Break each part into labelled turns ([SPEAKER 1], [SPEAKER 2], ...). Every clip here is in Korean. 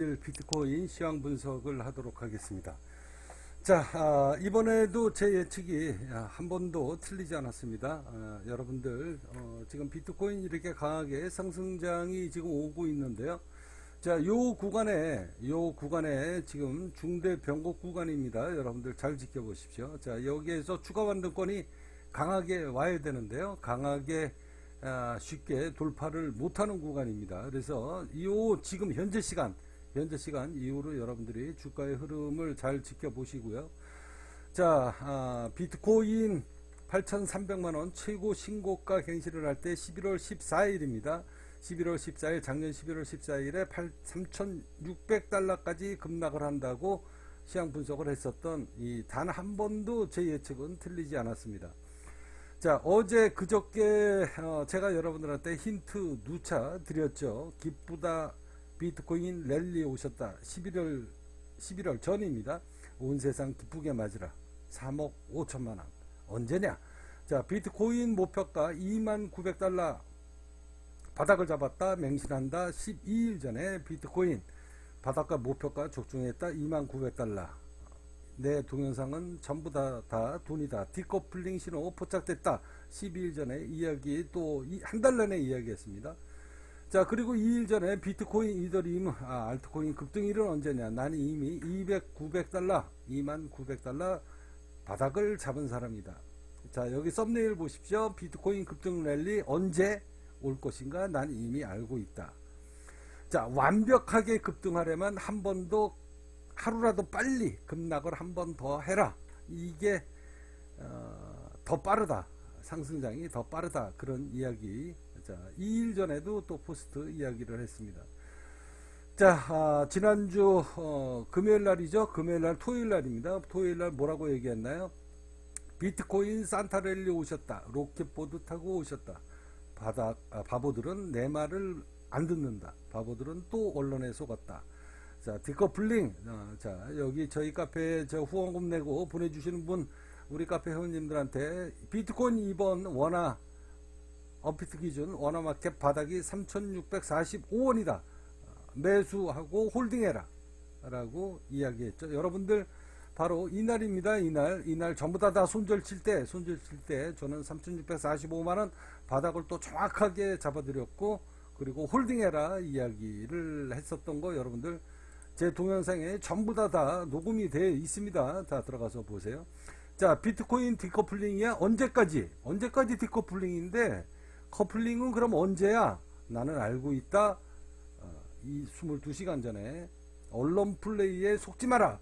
[SPEAKER 1] 비트코인 시황 분석을 하도록 하겠습니다. 자, 아, 이번에도 제 예측이 아, 한 번도 틀리지 않았습니다. 아, 여러분들, 어, 지금 비트코인 이렇게 강하게 상승장이 지금 오고 있는데요. 자, 요 구간에, 요 구간에 지금 중대 변곡 구간입니다. 여러분들 잘 지켜보십시오. 자, 여기에서 추가 완등권이 강하게 와야 되는데요. 강하게 아, 쉽게 돌파를 못하는 구간입니다. 그래서 요 지금 현재 시간, 현재 시간 이후로 여러분들이 주가의 흐름을 잘 지켜보시고요. 자, 아, 비트코인 8,300만원 최고 신고가 갱신을 할 때 11월 14일입니다. 11월 14일, 작년 11월 14일에 3,600달러까지 급락을 한다고 시황 분석을 했었던 이 단 한 번도 제 예측은 틀리지 않았습니다. 자, 어제 그저께 어, 제가 여러분들한테 힌트 누차 드렸죠. 기쁘다 비트코인 랠리 오셨다. 11월 11월 전입니다. 온 세상 기쁘게 맞으라. 3억 5천만 원. 언제냐? 자, 비트코인 목표가 2만 900달러 바닥을 잡았다. 맹신한다. 12일 전에 비트코인 바닥과 목표가 적중했다. 2만 900달러. 내 동영상은 전부 다, 다 돈이다. 디커플링 신호 포착됐다. 12일 전에 이야기 또 한달 전에 이야기했습니다. 자 그리고 2일 전에 비트코인 이더리움 아, 알트코인 급등 일은 언제냐? 나는 이미 200 900달러 2만 900달러 바닥을 잡은 사람이다. 자 여기 썸네일 보십시오. 비트코인 급등 랠리 언제 올 것인가? 난 이미 알고 있다. 자 완벽하게 급등하려면 한번더 하루라도 빨리 급락을 한 번 더 해라. 이게 어, 더 빠르다. 상승장이 더 빠르다. 그런 이야기 자, 2일 전에도 또 포스트 이야기를 했습니다. 자, 아, 지난주 어, 금요일 날이죠. 금요일 날 토요일 날입니다. 토요일 날 뭐라고 얘기했나요? 비트코인 산타랠리 오셨다. 로켓보드 타고 오셨다. 바닥 아, 바보들은 내 말을 안 듣는다. 바보들은 또 언론에 속았다. 자, 디커플링. 어, 자, 여기 저희 카페에 저 후원금 내고 보내주시는 분, 우리 카페 회원님들한테 비트코인 이번 원화 업비트 기준 원화마켓 바닥이 3645원이다. 매수하고 홀딩해라. 라고 이야기했죠. 여러분들 바로 이날입니다. 이날 이날 전부 다 다 손절 칠 때 손절 칠 때 저는 3645만원 바닥을 또 정확하게 잡아드렸고 그리고 홀딩해라 이야기를 했었던 거 여러분들 제 동영상에 전부 다 다 녹음이 되어 있습니다. 다 들어가서 보세요. 자 비트코인 디커플링이야 언제까지 언제까지 디커플링인데 커플링은 그럼 언제야? 나는 알고 있다. 어, 이 22시간 전에 언론 플레이에 속지 마라.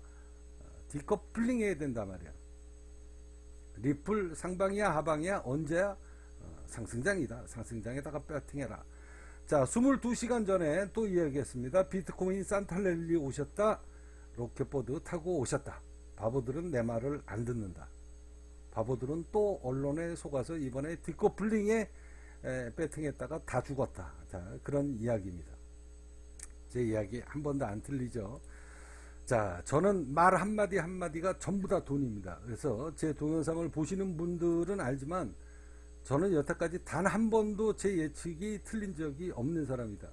[SPEAKER 1] 어, 디커플링 해야 된다 말이야. 리플 상방이야 하방이야 언제야? 어, 상승장이다. 상승장에다가 배팅해라. 자, 22시간 전에 또 이야기했습니다. 비트코인 산탈랠리 오셨다. 로켓보드 타고 오셨다. 바보들은 내 말을 안 듣는다. 바보들은 또 언론에 속아서 이번에 디커플링에 에, 배팅했다가 다 죽었다. 자, 그런 이야기입니다. 제 이야기 한 번도 안 틀리죠. 자, 저는 말 한마디 한마디가 전부 다 돈입니다. 그래서 제 동영상을 보시는 분들은 알지만 저는 여태까지 단 한 번도 제 예측이 틀린 적이 없는 사람이다.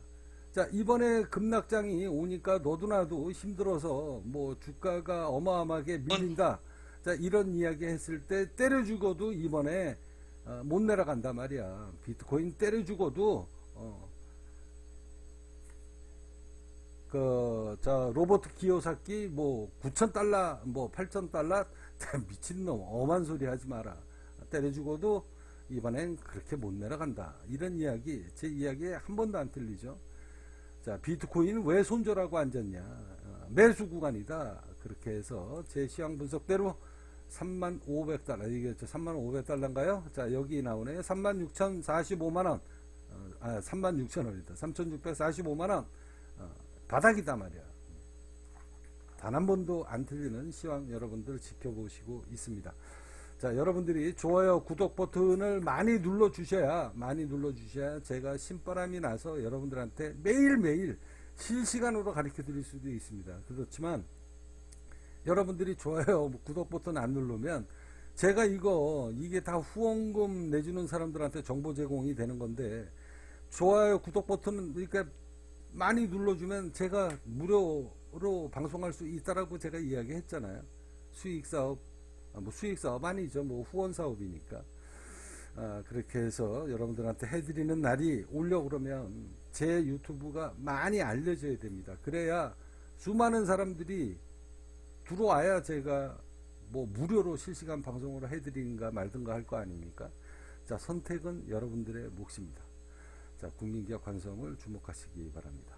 [SPEAKER 1] 자, 이번에 급락장이 오니까 너도 나도 힘들어서 뭐 주가가 어마어마하게 밀린다. 자, 이런 이야기 했을 때 때려 죽어도 이번에 어, 못 내려간다 말이야. 비트코인 때려 죽어도 어, 그, 저, 로버트 기요사키, 뭐, 9,000달러, 뭐, 8,000달러? 미친놈, 엄한 소리 하지 마라. 때려 죽어도 이번엔 그렇게 못 내려간다. 이런 이야기, 제 이야기에 한 번도 안 틀리죠. 자, 비트코인 왜 손절하고 앉았냐. 어, 매수 구간이다. 그렇게 해서 제 시황 분석대로 3만 500달러, 이게 3만 500달러인가요? 자, 여기 나오네요. 3만 6,045만 원. 어, 아, 3만 6천 원이다. 3,645만 원. 어, 바닥이다 말이야. 단 한 번도 안 틀리는 시황 여러분들 지켜보시고 있습니다. 자, 여러분들이 좋아요, 구독 버튼을 많이 눌러 주셔야, 많이 눌러 주셔야 제가 신바람이 나서 여러분들한테 매일매일 실시간으로 가르쳐 드릴 수도 있습니다. 그렇지만, 여러분들이 좋아요, 구독 버튼 안 누르면, 제가 이거, 이게 다 후원금 내주는 사람들한테 정보 제공이 되는 건데, 좋아요, 구독 버튼, 그러니까 많이 눌러주면 제가 무료로 방송할 수 있다라고 제가 이야기했잖아요. 수익 사업, 아, 뭐 수익 사업 아니죠. 뭐 후원 사업이니까. 아, 그렇게 해서 여러분들한테 해드리는 날이 오려 그러면 제 유튜브가 많이 알려져야 됩니다. 그래야 수많은 사람들이 들어와야 제가 뭐 무료로 실시간 방송으로 해드리는가 말든가 할 거 아닙니까? 자, 선택은 여러분들의 몫입니다. 자, 국민기업 관성을 주목하시기 바랍니다.